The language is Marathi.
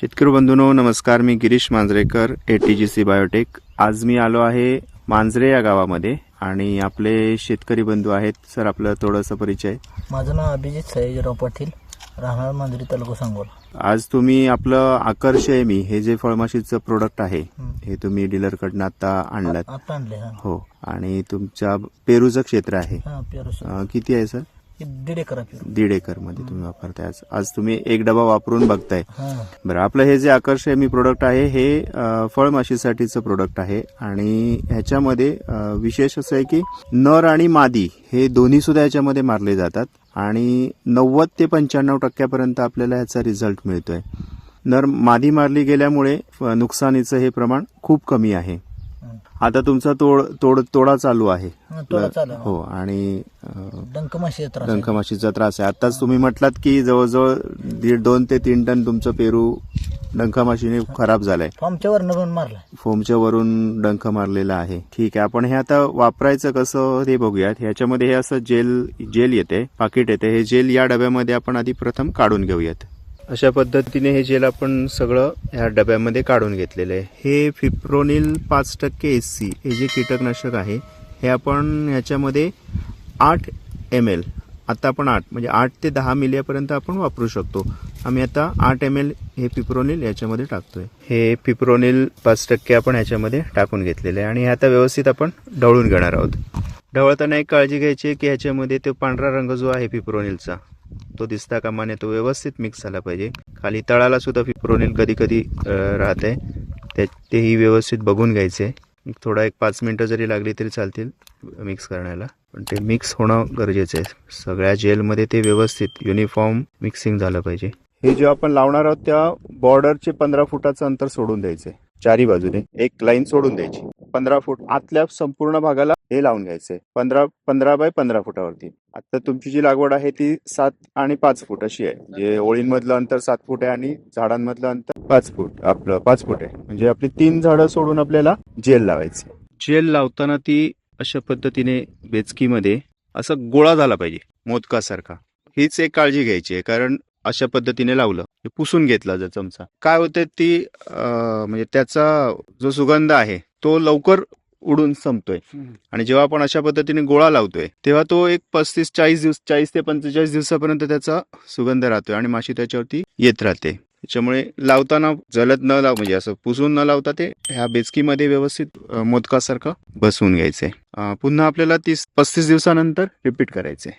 शेतकरी बंधूंनो नमस्कार. मी Girish Manjrekar A T G C biotech आज मी आलो आहे मांजरे या गावामध्ये आणि आपले शेतकरी बंधू आहेत. सर आपलं थोडंसं परिचय. माझं नाव अभिजित सयाजीराव पाटील राहणार मांजरी तालुका सांगोला. आज तुम्ही आपलं आकर्ष आहे मी हे जे फळमाशीचं प्रोडक्ट आहे हं. तुम्ही डीलरकडनं आता आणलं आता आणले हा. आणि तुमच्या पेरूचं क्षेत्र आहे. पेरू किती आहे सर? हे दीड एकर आहे पेरू. दीड एकरमध्ये तुम्ही वापरताय. आज आज तुम्ही एक डबा वापरून बघताय. हा. बरं आपलं हे जे आकर्ष मी प्रोडक्ट आहे हे अ, फळमाशीसाठीचं प्रोडक्ट आहे. आणि ह्याच्यामध्ये अ, विशेष असं आहे की नर आणि मादी हे दोन्ही सुद्धा ह्याच्यामध्ये मारले जातात. आणि नव्वद ते पंच्याण्णव टक्क्यापर्यंत आपल्याला ह्याचा रिझल्ट मिळतोय. नर मादी मारली गेल्यामुळे अ, नुकसानीचं हे प्रमाण खूप कमी आहे. आता तुमचा तोड तोड तोडा चालू आहे. हा, तोडा चालू आहे. हो आणि अ, डंक माशी त्रास आहे. डंखमाशीचा त्रास आहे. आताच तुम्ही म्हटलात की जवळजवळ दीड दोन ते तीन टन तुमचं पेरू डंखमाशीने खराब झालाय. फॉर्मच्या वरनं पण मारला फोमच्या वरून डंख मारलेला आहे. ठीक आहे आपण हे आता वापरायचं कसं ते बघूयात. ह्याच्यामध्ये हे असं जेल जेल येते पाकिट येते. हे जेल या डब्यामध्ये आपण आधी प्रथम काढून घेऊयात. अशा पद्धतीने हे जेल आपण सगळं ह्या डब्यामध्ये काढून घेतलेलं आहे. हे फिप्रोनिल पाच टक्के एस सी हे जे कीटकनाशक आहे हे आपण ह्याच्यामध्ये आठ एम एल आता आपण आठ म्हणजे आठ ते दहा मिलियापर्यंत आपण वापरू शकतो. आम्ही आता आठ एम एल हे पिप्रोनिल याच्यामध्ये टाकतोय. हे पिप्रोनिल पाच टक्के आपण ह्याच्यामध्ये टाकून घेतलेलं आहे आणि हे आता व्यवस्थित आपण ढवळून घेणार आहोत. ढवळताना एक काळजी घ्यायची आहे की ह्याच्यामध्ये तो पांढरा रंग जो आहे पिप्रोनिलचा तो दिसता कामाने तो व्यवस्थित मिक्स झाला पाहिजे. खाली तळाला सुद्धा फिप्रोनिल कधी कधी राहते. ते तेही व्यवस्थित बघून घ्यायचे. थोडा एक पाच मिनटं जरी लागली तरी चालतील मिक्स करण्याला. पण ते मिक्स होणं गरजेचं आहे. सगळ्या जेलमध्ये ते व्यवस्थित युनिफॉर्म मिक्सिंग झालं पाहिजे. हे जे आपण लावणार आहोत त्या बॉर्डरचे पंधरा फुटाचं अंतर सोडून द्यायचंय. चारी बाजूने एक लाईन सोडून द्यायची. पंधरा फूट आतल्या संपूर्ण भागाला हे लावून घ्यायचंय पंधरा पंधरा बाय पंधरा फुटावरती. आता तुमची जी लागवड आहे ती सात आणि पाच फूट अशी आहे. जे ओळींमधलं अंतर सात फूट आहे आणि झाडांमधलं अंतर पाच फूट. आपलं पाच फूट आहे. म्हणजे आपली तीन झाडं सोडून आपल्याला जेल लावायची. जेल लावताना ती अशा पद्धतीने बेचकीमध्ये असं गोळा झाला पाहिजे मोदकासारखा. हीच एक काळजी घ्यायची आहे कारण अशा पद्धतीने लावलं. पुसून घेतला जर चमचा. काय होतं ती म्हणजे त्याचा जो सुगंध आहे तो लवकर उडून संपतोय. आणि जेव्हा आपण अशा पद्धतीने गोळा लावतोय तेव्हा तो एक पस्तीस चाळीस दिवस चाळीस ते पंचेचाळीस दिवसापर्यंत त्याचा सुगंध राहतोय आणि माशी त्याच्यावरती येत राहते. त्याच्यामुळे लावताना जलद न लाव म्हणजे असं पुसून न लावता ते ह्या बेचकीमध्ये व्यवस्थित मोदकासारखं बसवून घ्यायचंय पुन्हा आपल्याला तीस पस्तीस दिवसानंतर रिपीट करायचंय